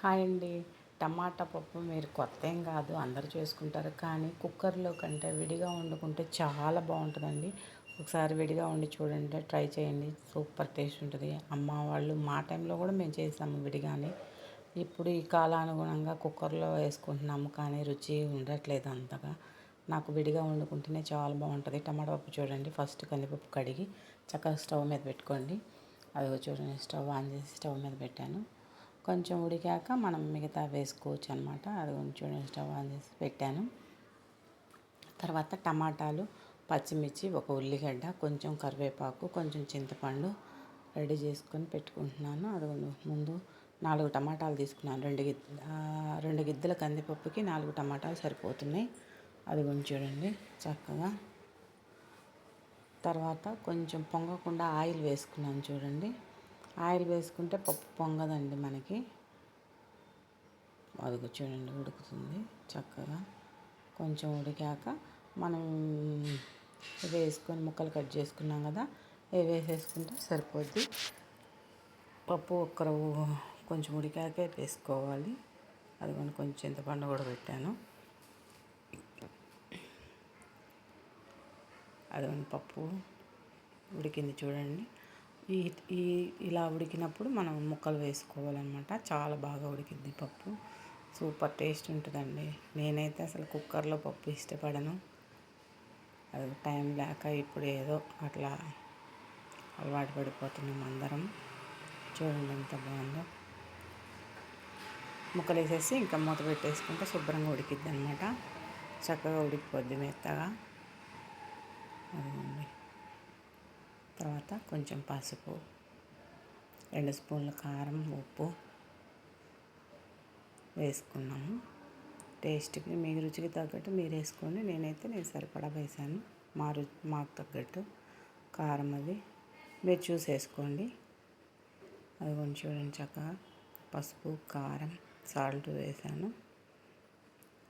Hi అండి. టమాటా పప్పు మీరు కొత్త ఏం కాదు అందరూ చేసుకుంటారు. కానీ కుక్కర్లో కంటే విడిగా వండుకుంటే చాలా బాగుంటుందండి. ఒకసారి విడిగా వండి చూడండి ట్రై చేయండి. సూపర్ టేస్ట్ ఉంటుంది. అమ్మ వాళ్ళు మా టైంలో కూడా మేము చేసాము విడిగానే. ఇప్పుడు ఈ కాలానుగుణంగా కుక్కర్లో వేసుకుంటున్నాము కానీ రుచి ఉండట్లేదు అంతగా. నాకు విడిగా వండుకుంటేనే చాలా బాగుంటుంది. టమాటా పప్పు చూడండి. ఫస్ట్ కందిపప్పు కడిగి చక్కగా స్టవ్ మీద పెట్టుకోండి. అది చూడండి స్టవ్ ఆన్ చేసి స్టవ్ మీద పెట్టాను. కొంచెం ఉడికాక మనం మిగతా వేసుకోవచ్చు అనమాట అది కొంచెం స్టవ్ ఆన్ చేసి పెట్టాను. తర్వాత టమాటాలు పచ్చిమిర్చి ఒక ఉల్లిగడ్డ కొంచెం కరివేపాకు కొంచెం చింతపండు రెడీ చేసుకొని పెట్టుకుంటున్నాను. అది ముందు నాలుగు టమాటాలు తీసుకున్నాను. రెండు గిద్ద రెండు గిద్దల కందిపప్పుకి నాలుగు టమాటాలు సరిపోతున్నాయి. అది చూడండి చక్కగా. తర్వాత కొంచెం పొంగకుండా ఆయిల్ వేసుకున్నాను చూడండి. ఆయిల్ వేసుకుంటే పప్పు పొంగదండి మనకి. అది చూడండి ఉడుకుతుంది చక్కగా. కొంచెం ఉడికాక మనం వేసుకొని ముక్కలు కట్ చేసుకున్నాం కదా ఇవి వేసేసుకుంటే సరిపోద్ది. పప్పు ఒక్కరు కొంచెం ఉడికాకే వేసుకోవాలి. అది కొంచెం చింతపండు కూడా పెట్టాను. అది పప్పు ఉడికింది చూడండి. ఈ ఈ ఇలా ఉడికినప్పుడు మనం ముక్కలు వేసుకోవాలన్నమాట. చాలా బాగా ఉడికిద్ది పప్పు. సూపర్ టేస్ట్ ఉంటుందండి. నేనైతే అసలు కుక్కర్లో పప్పు ఇష్టపడను. అది టైం లేక ఇప్పుడు ఏదో అట్లా అలవాటు పడిపోతున్నాం అందరం. చూడండి ఎంత బాగుందో. ముక్కలు వేసేసి ఇంకా మూత పెట్టేసుకుంటే శుభ్రంగా ఉడికిద్ది అనమాట చక్కగా ఉడికిపోద్ది మెత్తగా. అది తర్వాత కొంచెం పసుపు రెండు స్పూన్ల కారం ఉప్పు వేసుకున్నాము. టేస్ట్కి మీ రుచికి తగ్గట్టు మీరు వేసుకోండి. నేనైతే నేను సరిపడా వేసాను. మా రు మాకు తగ్గట్టు కారం అది మీరు చూసి వేసుకోండి. అది కొంచెం చూడండి చక్కగా పసుపు కారం సాల్ట్ వేసాను.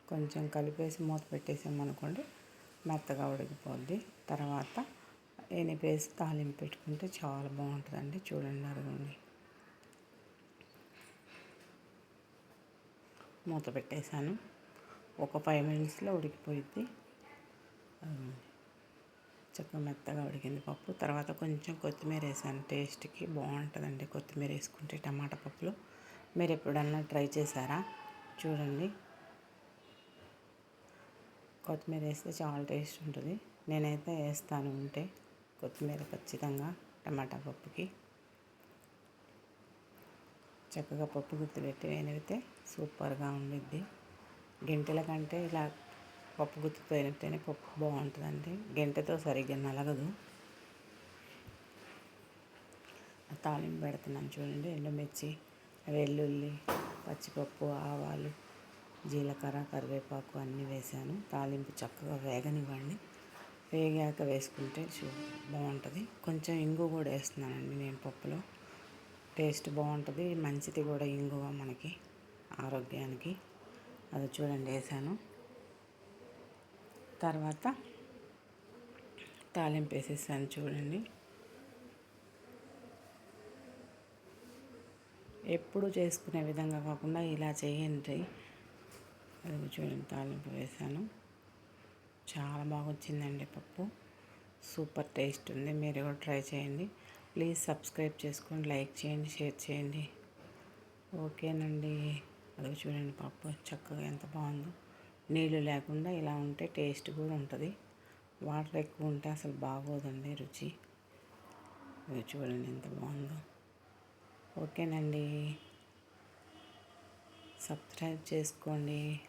కొంచెం కలిపేసి మూత పెట్టేసామనుకోండి మెత్తగా ఉడికిపోద్ది. తర్వాత ఎనిపేసి తాలింపు పెట్టుకుంటే చాలా బాగుంటుందండి. చూడండి అదిగోండి మూత పెట్టేశాను. ఒక ఫైవ్ మినిట్స్లో ఉడికిపోయింది చక్కగా మెత్తగా ఉడికింది పప్పు. తర్వాత కొంచెం కొత్తిమీర వేసాను. టేస్ట్కి బాగుంటుందండి కొత్తిమీర వేసుకుంటే టమాటా పప్పులు. మీరు ఎప్పుడన్నా ట్రై చేశారా? చూడండి. కొత్తిమీర వేస్తే చాలా టేస్ట్ ఉంటుంది. నేనైతే వేస్తాను ఉంటే. కొత్తిమీర ఖచ్చితంగా టమాటా పప్పుకి. చక్కగా పప్పు గుత్తి పెట్టి వేనివితే సూపర్గా ఉండిద్ది. గంటల కంటే ఇలా పప్పు గుత్తుతో పోయినట్టేనే పప్పు బాగుంటుందండి. గంటతో సరిగ్గా నలగదు. తాలింపు పెడుతున్నాను చూడండి. ఎండుమిర్చి వెల్లుల్లి పచ్చిపప్పు ఆవాలు జీలకర్ర కరివేపాకు అన్నీ వేసాను తాలింపు చక్కగా వేగనివ్వండి. వేగాక వేసుకుంటే చూ బాగుంటుంది. కొంచెం ఇంగు కూడా వేస్తున్నానండి నేను పప్పులో. టేస్ట్ బాగుంటుంది. మంచిది కూడా ఇంగువ మనకి ఆరోగ్యానికి. అది చూడండి వేసాను. తర్వాత తాలింపు వేసేసాను చూడండి. ఎప్పుడు చేసుకునే విధంగా కాకుండా ఇలా చేయండి. అది చూడండి తాలింపు వేసాను. చాలా బాగా వచ్చిందండి పప్పు. సూపర్ టేస్ట్ ఉంది. మీరు కూడా ట్రై చేయండి. ప్లీజ్ సబ్స్క్రైబ్ చేసుకోండి లైక్ చేయండి షేర్ చేయండి. ఓకేనండి. అది చూడండి పప్పు చక్కగా ఎంత బాగుందో. నీళ్ళు లేకుండా ఇలా ఉంటే టేస్ట్ కూడా ఉంటుంది. వాటర్ ఎక్కువ ఉంటే అసలు బాగోదండి రుచి. అది చూడండి ఎంత బాగుందో. ఓకేనండి. సబ్స్క్రైబ్ చేసుకోండి.